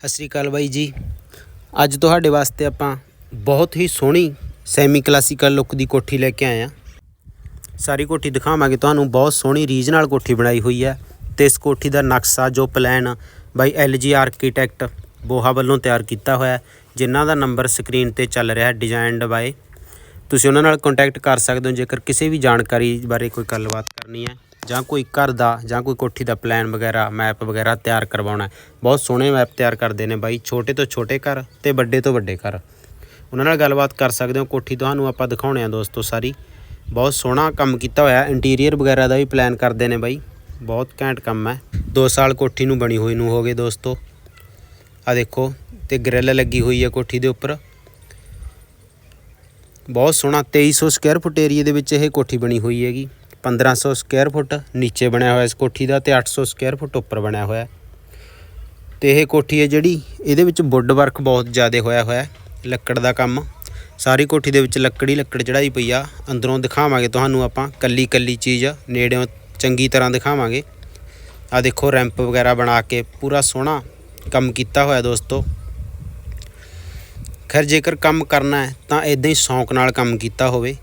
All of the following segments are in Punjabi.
ਸਤਿ ਸ਼੍ਰੀ ਅਕਾਲ ਬਾਈ ਜੀ। ਅੱਜ ਤੁਹਾਡੇ ਵਾਸਤੇ ਆਪਾਂ ਬਹੁਤ ਹੀ ਸੋਹਣੀ ਸੈਮੀ ਕਲਾਸੀਕਲ ਲੁੱਕ ਦੀ ਕੋਠੀ ਲੈ ਕੇ ਆਏ ਆ ਸਾਰੀ ਕੋਠੀ ਦਿਖਾਵਾਂਗੇ ਤੁਹਾਨੂੰ, ਬਹੁਤ ਸੋਹਣੀ ਰੀਜਨਲ ਕੋਠੀ ਬਣਾਈ ਹੋਈ ਹੈ ਤੇ ਇਸ ਕੋਠੀ ਦਾ ਨਕਸ਼ਾ, ਜੋ plan by LG architect Boha ਵੱਲੋਂ ਤਿਆਰ ਕੀਤਾ ਹੋਇਆ ਜਿਨ੍ਹਾਂ ਦਾ ਨੰਬਰ ਸਕਰੀਨ ਤੇ ਚੱਲ ਰਿਹਾ ਹੈ ਡਿਜ਼ਾਈਨਡ ਬਾਈ। ਤੁਸੀਂ ਉਹਨਾਂ ਨਾਲ ਕੰਟੈਕਟ ਕਰ ਸਕਦੇ ਹੋ, ਜੇਕਰ ਕਿਸੇ ਵੀ ਜਾਣਕਾਰੀ ਬਾਰੇ ਕੋਈ ਗੱਲਬਾਤ ਕਰਨੀ ਹੈ। ਜਾਂ ਕੋਈ ਘਰ ਦਾ ਜਾਂ ਕੋਈ ਕੋਠੀ ਦਾ ਪਲਾਨ ਵਗੈਰਾ ਮੈਪ ਵਗੈਰਾ ਤਿਆਰ ਕਰਵਾਉਣਾ ਬਹੁਤ ਸੋਹਣੇ ਮੈਪ ਤਿਆਰ ਕਰਦੇ ਨੇ ਬਾਈ, ਛੋਟੇ ਤੋਂ ਛੋਟੇ ਘਰ ਤੇ ਵੱਡੇ ਤੋਂ ਵੱਡੇ ਘਰ। ਉਹਨਾਂ ਨਾਲ ਗੱਲਬਾਤ ਕਰ ਸਕਦੇ ਹੋ, ਕੋਠੀ ਤੁਹਾਨੂੰ ਆਪਾਂ ਦਿਖਾਉਣੇ ਆ ਦੋਸਤੋ ਸਾਰੀ। ਬਹੁਤ ਸੋਹਣਾ ਕੰਮ ਕੀਤਾ ਹੋਇਆ ਇੰਟੀਰੀਅਰ ਵਗੈਰਾ ਦਾ ਵੀ ਪਲਾਨ ਕਰਦੇ ਨੇ ਬਾਈ। ਬਹੁਤ ਘੈਂਟ ਕੰਮ ਹੈ। 2 ਸਾਲ ਕੋਠੀ ਨੂੰ ਬਣੀ ਹੋਈ ਨੂੰ ਹੋ ਗਏ ਦੋਸਤੋ। ਆ ਦੇਖੋ, ਤੇ ਗ੍ਰਿਲ ਲੱਗੀ ਹੋਈ ਹੈ ਕੋਠੀ ਦੇ ਉੱਪਰ। ਬਹੁਤ ਸੋਹਣਾ 2300 ਸਕੁਅਰ ਫੁੱਟ ਏਰੀਆ ਦੇ ਵਿੱਚ ਇਹ ਕੋਠੀ ਬਣੀ ਹੋਈ ਹੈਗੀ। 1500 ਸਕੁਅਰ ਫੁੱਟ ਨੀਚੇ ਬਣਿਆ ਹੋਇਆ ਇਸ ਕੋਠੀ ਦਾ ਤੇ 800 ਸਕੁਅਰ ਫੁੱਟ ਉੱਪਰ ਬਣਿਆ ਹੋਇਆ। ਹੈ। ਤੇ ਇਹ ਕੋਠੀ ਹੈ ਜਿਹੜੀ ਇਹਦੇ ਵਿੱਚ ਵੁੱਡ ਵਰਕ ਬਹੁਤ ਜ਼ਿਆਦਾ ਹੋਇਆ ਹੋਇਆ ਲੱਕੜ ਦਾ ਕੰਮ। ਸਾਰੀ ਕੋਠੀ ਦੇ ਵਿੱਚ ਲੱਕੜੀ, ਲੱਕੜ ਚੜਾਈ ਪਈ ਆ। ਅੰਦਰੋਂ ਦਿਖਾਵਾਂਗੇ ਤੁਹਾਨੂੰ ਆਪਾਂ ਕੱਲੀ ਕੱਲੀ ਚੀਜ਼, ਨੇੜਿਓਂ ਚੰਗੀ ਤਰ੍ਹਾਂ ਦਿਖਾਵਾਂਗੇ। ਆ ਦੇਖੋ ਰੈਂਪ ਵਗੈਰਾ ਬਣਾ ਕੇ ਪੂਰਾ ਸੋਹਣਾ ਕੰਮ ਕੀਤਾ ਹੋਇਆ ਦੋਸਤੋ। ਖੈਰ, ਜੇਕਰ ਕੰਮ ਕਰਨਾ ਹੈ ਤਾਂ ਇਦਾਂ ਹੀ ਸ਼ੌਂਕ ਨਾਲ ਕੰਮ ਕੀਤਾ ਹੋਵੇ।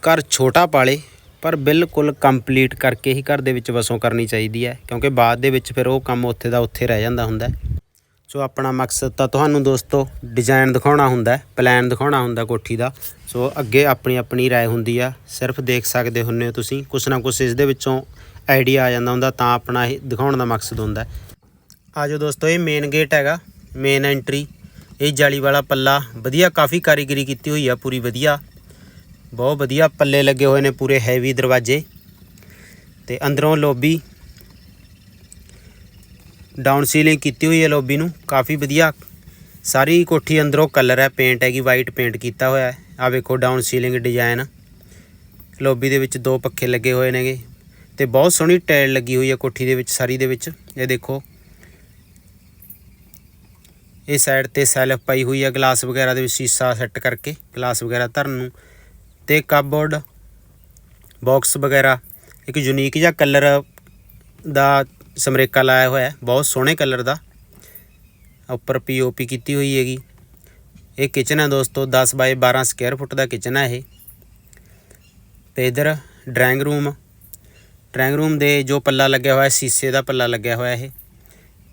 ਘਰ ਛੋਟਾ ਪਾਲੇ ਪਰ ਬਿਲਕੁਲ ਕੰਪਲੀਟ ਕਰਕੇ ਹੀ ਘਰ ਦੇ ਵਿੱਚ ਵਸੋਂ ਕਰਨੀ ਚਾਹੀਦੀ ਹੈ ਕਿਉਂਕਿ ਬਾਅਦ ਦੇ ਵਿੱਚ ਫਿਰ ਉਹ ਕੰਮ ਉੱਥੇ ਦਾ ਉੱਥੇ ਰਹਿ ਜਾਂਦਾ ਹੁੰਦਾ ਹੈ ਸੋ ਆਪਣਾ ਮਕਸਦ ਤਾਂ ਤੁਹਾਨੂੰ ਦੋਸਤੋ ਡਿਜ਼ਾਈਨ ਦਿਖਾਉਣਾ ਹੁੰਦਾ ਹੈ ਪਲਾਨ ਦਿਖਾਉਣਾ ਹੁੰਦਾ ਕੋਠੀ ਦਾ ਸੋ ਅੱਗੇ ਆਪਣੀ ਆਪਣੀ رائے ਹੁੰਦੀ ਆ ਸਿਰਫ ਦੇਖ ਸਕਦੇ ਹੁੰਨੇ ਹੋ ਤੁਸੀਂ ਕੁਛ ਨਾ ਕੁਛ ਇਸ ਦੇ ਵਿੱਚੋਂ ਆਈਡੀਆ ਆ ਜਾਂਦਾ ਹੁੰਦਾ ਤਾਂ ਆਪਣਾ ਇਹ ਦਿਖਾਉਣ ਦਾ ਮਕਸਦ ਹੁੰਦਾ ਹੈ ਆਜੋ ਦੋਸਤੋ ਇਹ ਮੇਨ ਗੇਟ ਹੈਗਾ ਮੇਨ ਐਂਟਰੀ ਇਹ ਜਾਲੀ ਵਾਲਾ ਪੱਲਾ ਵਧੀਆ ਕਾਫੀ ਕਾਰੀਗਰੀ ਕੀਤੀ ਹੋਈ ਆ ਪੂਰੀ ਵਧੀਆ ਬਹੁਤ ਵਧੀਆ ਪੱਲੇ ਲੱਗੇ ਹੋਏ ਨੇ ਪੂਰੇ ਹੈਵੀ ਦਰਵਾਜ਼ੇ। ਤੇ ਅੰਦਰੋਂ ਲੋਬੀ ਡਾਊਨ ਸੀਲਿੰਗ ਕੀਤੀ ਹੋਈ ਹੈ ਲੋਬੀ ਨੂੰ। ਕਾਫੀ ਵਧੀਆ। ਸਾਰੀ ਕੋਠੀ ਅੰਦਰੋਂ ਕਲਰ ਹੈ ਪੇਂਟ ਹੈਗੀ ਵਾਈਟ ਪੇਂਟ ਕੀਤਾ ਹੋਇਆ ਹੈ। ਆ ਵੇਖੋ ਡਾਊਨ ਸੀਲਿੰਗ ਡਿਜ਼ਾਈਨ ਲੋਬੀ ਦੇ ਵਿੱਚ ਦੋ ਪੱਖੇ ਲੱਗੇ ਹੋਏ ਨੇਗੇ। ਤੇ ਬਹੁਤ ਸੋਹਣੀ ਟਾਇਲ ਲੱਗੀ ਹੋਈ ਹੈ ਕੋਠੀ ਦੇ ਵਿੱਚ, ਸਾਰੀ ਦੇ ਵਿੱਚ। ਇਹ ਦੇਖੋ। ਇਹ ਸਾਈਡ ਤੇ ਸੈਲਫ ਪਾਈ ਹੋਈ ਹੈ ਗਲਾਸ ਵਗੈਰਾ ਦੇ ਵਿੱਚ, ਸ਼ੀਸ਼ਾ ਸੈੱਟ ਕਰਕੇ ਗਲਾਸ ਵਗੈਰਾ ਧਰਨ ਨੂੰ। ਤੇ ਕਪਬੋਰਡ ਬਾਕਸ ਵਗੈਰਾ, ਇੱਕ ਯੂਨੀਕ ਜਿਹਾ ਕਲਰ ਦਾ ਸਮਰੇਕਾ ਲਾਇਆ ਹੋਇਆ ਹੈ, ਬਹੁਤ ਸੋਹਣੇ ਕਲਰ ਦਾ। ਉੱਪਰ ਪੀਓਪੀ ਕੀਤੀ ਹੋਈ ਹੈਗੀ। ਇਹ ਕਿਚਨ ਹੈ ਦੋਸਤੋ 10 ਬਾਈ 12 ਸਕੁਅਰ ਫੁੱਟ ਦਾ ਕਿਚਨ ਹੈ ਇਹ। ਤੇ ਇਧਰ ਡਰਾਇੰਗ ਰੂਮ ਡਰਾਇੰਗ ਰੂਮ ਦੇ ਜੋ ਪੱਲਾ ਲੱਗਿਆ ਹੋਇਆ, ਸ਼ੀਸ਼ੇ ਦਾ ਪੱਲਾ ਲੱਗਿਆ ਹੋਇਆ ਇਹ।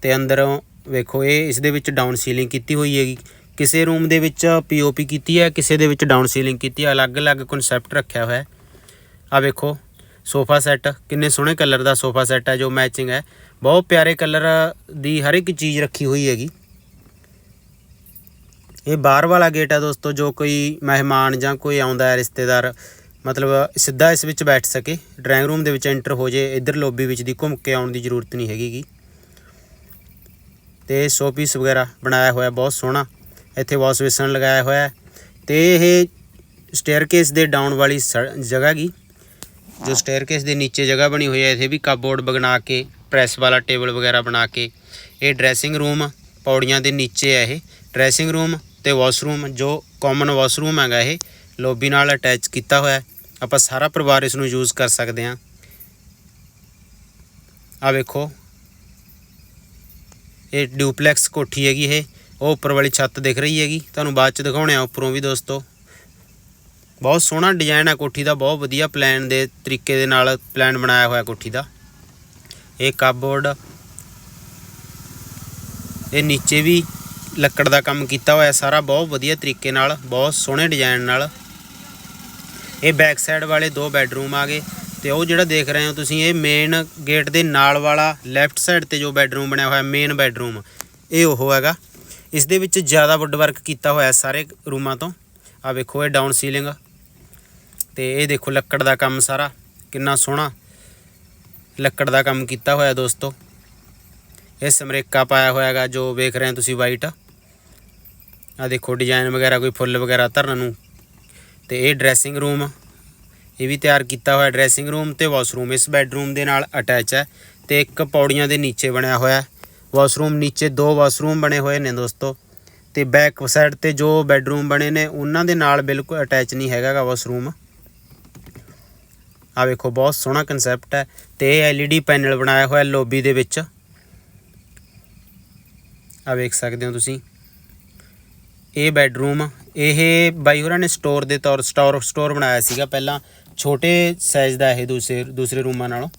ਤੇ ਅੰਦਰੋਂ ਵੇਖੋ, ਇਹ ਇਸ ਦੇ ਵਿੱਚ ਡਾਊਨ ਸੀਲਿੰਗ ਕੀਤੀ ਹੋਈ ਹੈਗੀ। ਕਿਸੇ ਰੂਮ ਦੇ ਵਿੱਚ ਪੀਓਪੀ ਕੀਤੀ ਹੈ, ਕਿਸੇ ਦੇ ਵਿੱਚ ਡਾਊਨ ਸੀਲਿੰਗ ਕੀਤੀ ਹੈ, ਅਲੱਗ-ਅਲੱਗ ਕਨਸੈਪਟ ਰੱਖਿਆ ਹੋਇਆ ਹੈ। ਆ ਵੇਖੋ ਸੋਫਾ ਸੈੱਟ ਕਿੰਨੇ ਸੋਹਣੇ ਕਲਰ ਦਾ ਸੋਫਾ ਸੈੱਟ ਹੈ, ਜੋ ਮੈਚਿੰਗ ਹੈ। ਬਹੁਤ ਪਿਆਰੇ ਕਲਰ ਦੀ ਹਰ ਇੱਕ ਚੀਜ਼ ਰੱਖੀ ਹੋਈ ਹੈਗੀ। ਇਹ ਬਾਹਰ ਵਾਲਾ ਗੇਟ ਹੈ ਦੋਸਤੋ, ਜੋ ਕੋਈ ਮਹਿਮਾਨ ਜਾਂ ਕੋਈ ਆਉਂਦਾ ਹੈ, ਰਿਸ਼ਤੇਦਾਰ, ਮਤਲਬ ਸਿੱਧਾ ਇਸ ਵਿੱਚ ਬੈਠ ਸਕੇ। ਡਰਾਇੰਗ ਰੂਮ ਦੇ ਵਿੱਚ ਐਂਟਰ ਹੋ ਜੇ, ਇੱਧਰ ਲੌਬੀ ਵਿੱਚ ਦੀ ਘੁੰਮ ਕੇ ਆਉਣ ਦੀ ਜ਼ਰੂਰਤ ਨਹੀਂ ਹੈਗੀਗੀ। ਤੇ ਸ਼ੋਪੀਸ ਵਗੈਰਾ ਬਣਾਇਆ ਹੋਇਆ, ਬਹੁਤ ਸੋਹਣਾ। ਇੱਥੇ ਵਾਸ਼ ਬੇਸਨ ਲਗਾਇਆ ਹੋਇਆ ਹੈ। ਤੇ ਇਹ ਸਟੇਅਰਕੇਸ ਦੇ ਡਾਊਨ ਵਾਲੀ ਸ- ਜਗ੍ਹਾ ਗੀ ਜੋ ਸਟੇਅਰਕੇਸ ਦੇ ਨੀਚੇ ਜਗ੍ਹਾ ਬਣੀ ਹੋਈ ਹੈ, ਇੱਥੇ ਵੀ ਕਪਬੋਰਡ ਬਣਾ ਕੇ ਪ੍ਰੈਸ ਵਾਲਾ ਟੇਬਲ ਵਗੈਰਾ ਬਣਾ ਕੇ, ਇਹ ਡਰੈਸਿੰਗ ਰੂਮ ਪੌੜੀਆਂ ਦੇ ਨੀਚੇ ਹੈ ਇਹ। ਡਰੈਸਿੰਗ ਰੂਮ ਤੇ ਵਾਸ਼ਰੂਮ ਜੋ ਕਾਮਨ ਵਾਸ਼ਰੂਮ ਹੈਗਾ ਇਹ ਲੋਬੀ ਨਾਲ ਅਟੈਚ ਕੀਤਾ ਹੋਇਆ ਆਪਾਂ ਸਾਰਾ ਪਰਿਵਾਰ ਇਸ ਨੂੰ ਯੂਜ਼ ਕਰ ਸਕਦੇ ਹਾਂ। ਆ ਵੇਖੋ। ਇਹ ਡਿਊਪਲੈਕਸ ਕੋਠੀ ਹੈਗੀ ਇਹ। ਉਹ ਉੱਪਰ ਵਾਲੀ ਛੱਤ ਦਿਖ ਰਹੀ ਹੈਗੀ, ਤੁਹਾਨੂੰ ਬਾਅਦ ਚ ਦਿਖਾਉਣੇ ਆ ਉੱਪਰੋਂ ਵੀ ਦੋਸਤੋ। ਬਹੁਤ ਸੋਹਣਾ ਡਿਜ਼ਾਈਨ ਹੈ ਕੋਠੀ ਦਾ, ਬਹੁਤ ਵਧੀਆ ਪਲਾਨ ਦੇ ਤਰੀਕੇ ਦੇ ਨਾਲ ਪਲਾਨ ਬਣਾਇਆ ਹੋਇਆ ਕੋਠੀ ਦਾ। ਇਹ ਕਪਬੋਰਡ ਇਹ ਨੀਚੇ ਵੀ ਲੱਕੜ ਦਾ ਕੰਮ ਕੀਤਾ ਹੋਇਆ ਸਾਰਾ, ਬਹੁਤ ਵਧੀਆ ਤਰੀਕੇ ਨਾਲ, ਬਹੁਤ ਸੋਹਣੇ ਡਿਜ਼ਾਈਨ ਨਾਲ। ਇਹ ਬੈਕ ਸਾਈਡ ਵਾਲੇ ਦੋ ਬੈੱਡਰੂਮ ਆ ਗਏ, ਤੇ ਉਹ ਜਿਹੜਾ ਦੇਖ ਰਹੇ ਹੋ ਤੁਸੀਂ, ਇਹ ਮੇਨ ਗੇਟ ਦੇ ਨਾਲ ਵਾਲਾ ਲੈਫਟ ਸਾਈਡ ਤੇ ਜੋ ਬੈੱਡਰੂਮ ਬਣਿਆ ਹੋਇਆ ਮੇਨ ਬੈੱਡਰੂਮ ਇਹ ਉਹ ਹੈਗਾ। ਇਸ ਦੇ ਵਿੱਚ ਜ਼ਿਆਦਾ ਵੁੱਡ ਵਰਕ ਕੀਤਾ ਹੋਇਆ ਸਾਰੇ ਰੂਮਾਂ ਤੋਂ। ਆ ਵੇਖੋ, ਇਹ ਡਾਊਨ ਸੀਲਿੰਗ ਤੇ ਇਹ ਦੇਖੋ, ਲੱਕੜ ਦਾ ਕੰਮ ਸਾਰਾ, ਕਿੰਨਾ ਸੋਹਣਾ। ਲੱਕੜ ਦਾ ਕੰਮ ਕੀਤਾ ਹੋਇਆ ਦੋਸਤੋ। ਇਹ ਸਮਰੇਕਾ ਪਾਇਆ ਹੋਇਆ ਹੈਗਾ, ਜੋ ਵੇਖ ਰਹੇ ਹੋ ਤੁਸੀਂ ਵਾਈਟ ਆ। ਦੇਖੋ ਡਿਜ਼ਾਈਨ ਵਗੈਰਾ, ਕੋਈ ਫੁੱਲ ਵਗੈਰਾ ਧਰਨ ਨੂੰ। ਤੇ ਇਹ ਡਰੈਸਿੰਗ ਰੂਮ ਇਹ ਵੀ ਤਿਆਰ ਕੀਤਾ ਹੋਇਆ ਡਰੈਸਿੰਗ ਰੂਮ ਤੇ ਵਾਸ਼ਰੂਮ ਇਸ ਬੈੱਡਰੂਮ ਦੇ ਨਾਲ ਅਟੈਚ ਹੈ ਤੇ ਇੱਕ ਪੌੜੀਆਂ ਦੇ ਨੀਚੇ ਬਣਿਆ ਹੋਇਆ। ਵਾਸ਼ਰੂਮ ਨੀਚੇ ਦੋ ਵਾਸ਼ਰੂਮ ਬਣੇ ਹੋਏ ਨੇ ਦੋਸਤੋ ਤੇ ਬੈਕ ਸਾਈਡ ਤੇ ਜੋ ਬੈੱਡਰੂਮ ਬਣੇ ਨੇ, ਉਹਨਾਂ ਦੇ ਨਾਲ ਬਿਲਕੁਲ ਅਟੈਚ ਨਹੀਂ ਹੈਗਾਗਾ ਵਾਸ਼ਰੂਮ। ਆ ਵੇਖੋ, ਬਹੁਤ ਸੋਹਣਾ ਕਨਸੈਪਟ ਹੈ ਤੇ ਇਹ LED ਪੈਨਲ ਬਣਾਇਆ ਹੋਇਆ ਲੋਬੀ ਦੇ ਵਿੱਚ। ਆ ਵੇਖ ਸਕਦੇ ਹੋ ਤੁਸੀਂ। ਇਹ ਬੈੱਡਰੂਮ ਇਹ ਬਾਈ ਹੋਰਾਂ ਨੇ ਸਟੋਰ ਦੇ ਤੌਰ ਸਟੋਰ ਸਟੋਰ ਬਣਾਇਆ ਸੀਗਾ ਪਹਿਲਾਂ। ਛੋਟੇ ਸਾਈਜ਼ ਦਾ ਇਹ ਦੂਸਰੇ ਦੂਸਰੇ ਰੂਮਾਂ ਨਾਲੋਂ।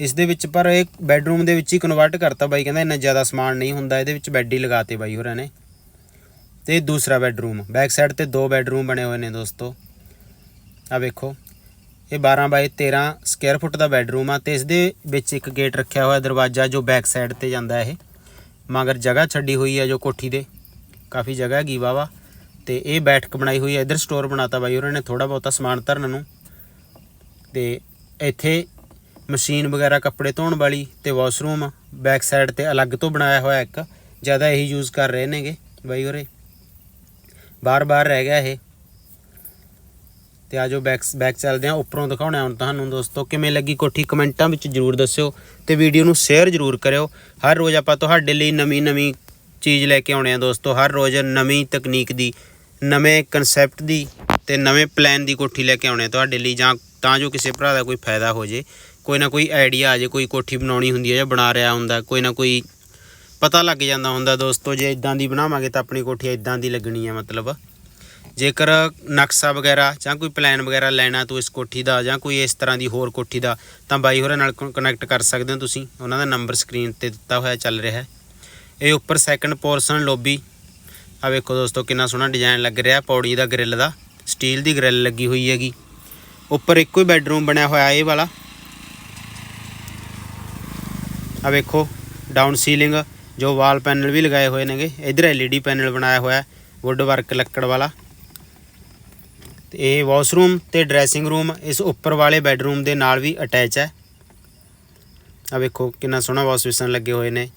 ਇਸ ਦੇ ਵਿੱਚ ਪਰ ਇਹ ਬੈੱਡਰੂਮ ਦੇ ਵਿੱਚ ਹੀ ਕਨਵਰਟ ਕਰਤਾ ਬਾਈ, ਕਹਿੰਦਾ ਇੰਨਾ ਜ਼ਿਆਦਾ ਸਮਾਨ ਨਹੀਂ ਹੁੰਦਾ, ਇਹਦੇ ਵਿੱਚ ਬੈੱਡ ਹੀ ਲਗਾਤੇ ਬਾਈ ਹੋਰਾਂ ਨੇ। ਤੇ ਦੂਸਰਾ ਬੈੱਡਰੂਮ ਬੈਕ ਸਾਈਡ ਤੇ ਦੋ ਬੈੱਡਰੂਮ ਬਣੇ ਹੋਏ ਨੇ ਦੋਸਤੋ। ਆ ਵੇਖੋ, ਇਹ 12 ਬਾਈ 13 ਸਕੁਅਰ ਫੁੱਟ ਦਾ ਬੈੱਡਰੂਮ ਆ ਤੇ ਇਸ ਦੇ ਵਿੱਚ ਇੱਕ ਗੇਟ ਰੱਖਿਆ ਹੋਇਆ ਦਰਵਾਜ਼ਾ ਜੋ ਬੈਕ ਸਾਈਡ ਤੇ ਜਾਂਦਾ ਇਹ। ਮਗਰ ਜਗ੍ਹਾ ਛੱਡੀ ਹੋਈ ਹੈ ਜੋ ਕੋਠੀ ਦੇ, ਕਾਫੀ ਜਗ੍ਹਾ ਹੈਗੀ ਵਾਵਾ ਤੇ ਇਹ ਬੈਠਕ ਬਣਾਈ ਹੋਈ ਹੈ ਇਧਰ ਸਟੋਰ ਬਣਾਤਾ ਬਾਈ ਉਹਨਾਂ ਨੇ ਥੋੜਾ ਬਹੁਤਾ ਸਮਾਨ ਧਰਨ ਨੂੰ। ਤੇ ਇੱਥੇ ਮਸ਼ੀਨ ਵਗੈਰਾ ਕੱਪੜੇ ਧੋਣ ਵਾਲੀ ਤੇ ਵਾਸ਼ਰੂਮ ਬੈਕ ਸਾਈਡ ਤੇ ਅਲੱਗ ਤੋਂ ਬਣਾਇਆ ਹੋਇਆ ਇੱਕ, ਜ਼ਿਆਦਾ ਇਹੀ ਯੂਜ਼ ਕਰ ਰਹੇ ਨੇਗੇ ਬਾਈ ਹੋਰੇ। ਬਾਰ-ਬਾਰ ਰਹਿ ਗਿਆ ਇਹ। ਤੇ ਆਜੋ ਬੈਕ ਬੈਕ ਚੱਲਦੇ ਆ ਉੱਪਰੋਂ ਦਿਖਾਉਣਾ ਹੁਣ ਤੁਹਾਨੂੰ ਦੋਸਤੋ, ਕਿਵੇਂ ਲੱਗੀ ਕੋਠੀ ਕਮੈਂਟਾਂ ਵਿੱਚ ਜਰੂਰ ਦੱਸਿਓ ਤੇ ਵੀਡੀਓ ਨੂੰ ਸ਼ੇਅਰ ਜਰੂਰ ਕਰਿਓ। ਹਰ ਰੋਜ਼ ਆਪਾਂ ਤੁਹਾਡੇ ਲਈ ਨਵੀਂ ਨਵੀਂ ਚੀਜ਼ ਲੈ ਕੇ ਆਉਣੇ ਆ ਦੋਸਤੋ, ਹਰ ਰੋਜ਼ ਨਵੀਂ ਤਕਨੀਕ ਦੀ, ਨਵੇਂ ਕਨਸੈਪਟ ਦੀ ਤੇ ਨਵੇਂ ਪਲਾਨ ਦੀ ਕੋਠੀ ਲੈ ਕੇ ਆਉਣੇ ਆ ਤੁਹਾਡੇ ਲਈ ਜਾਂ ਤਾਂ ਜੋ ਕਿਸੇ ਭਰਾ ਦਾ ਕੋਈ ਫਾਇਦਾ ਹੋ ਜੇ। ਕੋਈ ਨਾ ਕੋਈ ਆਈਡੀਆ ਆ ਜੇ, ਕੋਈ ਕੋਠੀ ਬਣਾਉਣੀ ਹੁੰਦੀ ਹੈ ਜਾਂ ਬਣਾ ਰਿਹਾ ਹੁੰਦਾ, ਕੋਈ ਨਾ ਕੋਈ ਪਤਾ ਲੱਗ ਜਾਂਦਾ ਹੁੰਦਾ ਦੋਸਤੋ, ਜੇ ਇਦਾਂ ਦੀ ਬਣਾਵਾਂਗੇ ਤਾਂ ਆਪਣੀ ਕੋਠੀ ਇਦਾਂ ਦੀ ਲੱਗਣੀ ਹੈ ਮਤਲਬ। ਜੇਕਰ ਨਕਸ਼ਾ ਵਗੈਰਾ ਜਾਂ ਕੋਈ ਪਲਾਨ ਵਗੈਰਾ ਲੈਣਾ ਤੂੰ ਇਸ ਕੋਠੀ ਦਾ ਜਾਂ ਕੋਈ ਇਸ ਤਰ੍ਹਾਂ ਦੀ ਹੋਰ ਕੋਠੀ ਦਾ, ਤਾਂ ਬਾਈ ਹੋਰਾਂ ਨਾਲ ਕਨੈਕਟ ਕਰ ਸਕਦੇ ਹੋ ਤੁਸੀਂ। ਉਹਨਾਂ ਦਾ ਨੰਬਰ ਸਕਰੀਨ ਤੇ ਦਿੱਤਾ ਹੋਇਆ ਚੱਲ ਰਿਹਾ ਹੈ। ਇਹ ਉੱਪਰ ਸੈਕੰਡ ਪੋਰਸ਼ਨ ਲੋਬੀ ਆ ਵੇਖੋ ਦੋਸਤੋ, ਕਿੰਨਾ ਸੋਹਣਾ ਡਿਜ਼ਾਈਨ ਲੱਗ ਰਿਹਾ ਪੌੜੀ ਦਾ ਗ੍ਰਿਲ ਦਾ। ਸਟੀਲ ਦੀ ਗ੍ਰਿਲ ਲੱਗੀ ਹੋਈ ਹੈਗੀ। ਉੱਪਰ ਇੱਕੋ ਹੀ ਬੈੱਡਰੂਮ ਬਣਿਆ ਹੋਇਆ ਇਹ ਵਾਲਾ। ਆ ਵੇਖੋ ਡਾਊਨ ਸੀਲਿੰਗ ਜੋ ਵਾਲ ਪੈਨਲ ਵੀ ਲਗਾਏ ਹੋਏ ਨੇਗੇ, ਇਧਰ ਐਲਈਡੀ ਪੈਨਲ ਬਣਾਇਆ ਹੋਇਆ ਵੁੱਡ ਵਰਕ ਲੱਕੜ ਵਾਲਾ। ਤੇ ਇਹ ਵਾਸ਼ਰੂਮ ਤੇ ਡਰੈਸਿੰਗ ਰੂਮ ਇਸ ਉੱਪਰ ਵਾਲੇ ਬੈੱਡਰੂਮ ਦੇ ਨਾਲ ਵੀ ਅਟੈਚ ਹੈ। ਆ ਵੇਖੋ, ਕਿੰਨਾ ਸੋਹਣਾ ਵਾਸ਼ ਬੇਸਨ ਲੱਗੇ ਹੋਏ ਨੇ।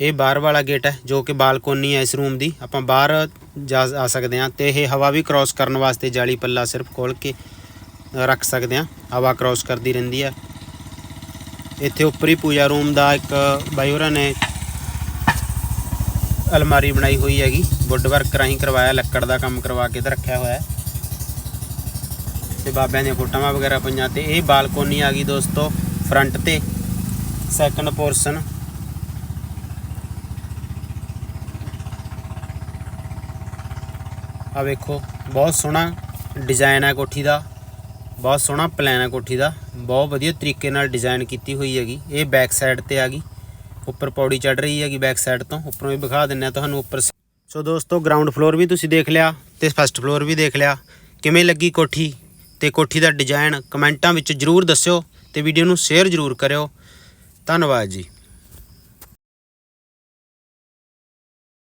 ਇਹ ਬਾਹਰ ਵਾਲਾ ਗੇਟ ਹੈ, ਜੋ ਕਿ ਬਾਲਕੋਨੀ ਹੈ ਇਸ ਰੂਮ ਦੀ। ਆਪਾਂ ਬਾਹਰ ਜਾ ਆ ਸਕਦੇ ਹਾਂ ਤੇ ਇਹ ਹਵਾ ਵੀ ਕ੍ਰਾਸ ਕਰਨ ਵਾਸਤੇ ਜਾਲੀ ਪੱਲਾ ਸਿਰਫ ਖੋਲ ਕੇ ਰੱਖ ਸਕਦੇ ਹਾਂ। ਹਵਾ ਕ੍ਰਾਸ ਕਰਦੀ ਰਹਿੰਦੀ ਹੈ। ਇੱਥੇ ਉੱਪਰੀ ਪੂਜਾ ਰੂਮ ਦਾ ਇੱਕ ਬਾਈ ਹੋਰਾਂ ਨੇ ਅਲਮਾਰੀ ਬਣਾਈ ਹੋਈ ਹੈਗੀ। ਵੁੱਡ ਵਰਕ ਰਾਹੀਂ ਕਰਵਾਇਆ, ਲੱਕੜ ਦਾ ਕੰਮ ਕਰਵਾ ਕੇ ਤੇ ਰੱਖਿਆ ਹੋਇਆ ਹੈ। ਤੇ ਬਾਬਿਆਂ ਦੀਆਂ ਫੋਟੋਆਂ ਵਗੈਰਾ ਪਈਆਂ ਤੇ ਇਹ ਬਾਲਕੋਨੀ ਆ ਗਈ ਦੋਸਤੋ ਫਰੰਟ ਤੇ। ਸੈਕੰਡ ਪੋਰਸ਼ਨ ਆ ਵੇਖੋ, ਬਹੁਤ ਸੋਹਣਾ ਡਿਜ਼ਾਈਨ ਹੈ ਕੋਠੀ ਦਾ, ਬਹੁਤ ਸੋਹਣਾ ਪਲਾਨ ਹੈ ਕੋਠੀ ਦਾ, ਬਹੁਤ ਵਧੀਆ ਤਰੀਕੇ ਨਾਲ ਡਿਜ਼ਾਈਨ ਕੀਤੀ ਹੋਈ ਹੈਗੀ। ਇਹ ਬੈਕ ਸਾਈਡ ਤੇ ਆ ਗਈ, ਉੱਪਰ ਪੌੜੀ ਚੜ ਰਹੀ ਹੈਗੀ ਬੈਕ ਸਾਈਡ ਤੋਂ, ਉੱਪਰੋਂ ਵੀ ਵਿਖਾ ਦਿੰਨੇ ਆ ਤੁਹਾਨੂੰ ਉੱਪਰ ਸੋ ਦੋਸਤੋ ਗਰਾਊਂਡ ਫਲੋਰ ਵੀ ਤੁਸੀਂ ਦੇਖ ਲਿਆ ਤੇ ਫਸਟ ਫਲੋਰ ਵੀ ਦੇਖ ਲਿਆ। ਕਿਵੇਂ ਲੱਗੀ ਕੋਠੀ? ਤੇ ਕੋਠੀ ਦਾ ਡਿਜ਼ਾਈਨ ਕਮੈਂਟਾਂ ਵਿੱਚ ਜਰੂਰ ਦੱਸਿਓ ਤੇ ਵੀਡੀਓ ਨੂੰ ਸ਼ੇਅਰ ਜਰੂਰ ਕਰਿਓ। ਧੰਨਵਾਦ ਜੀ।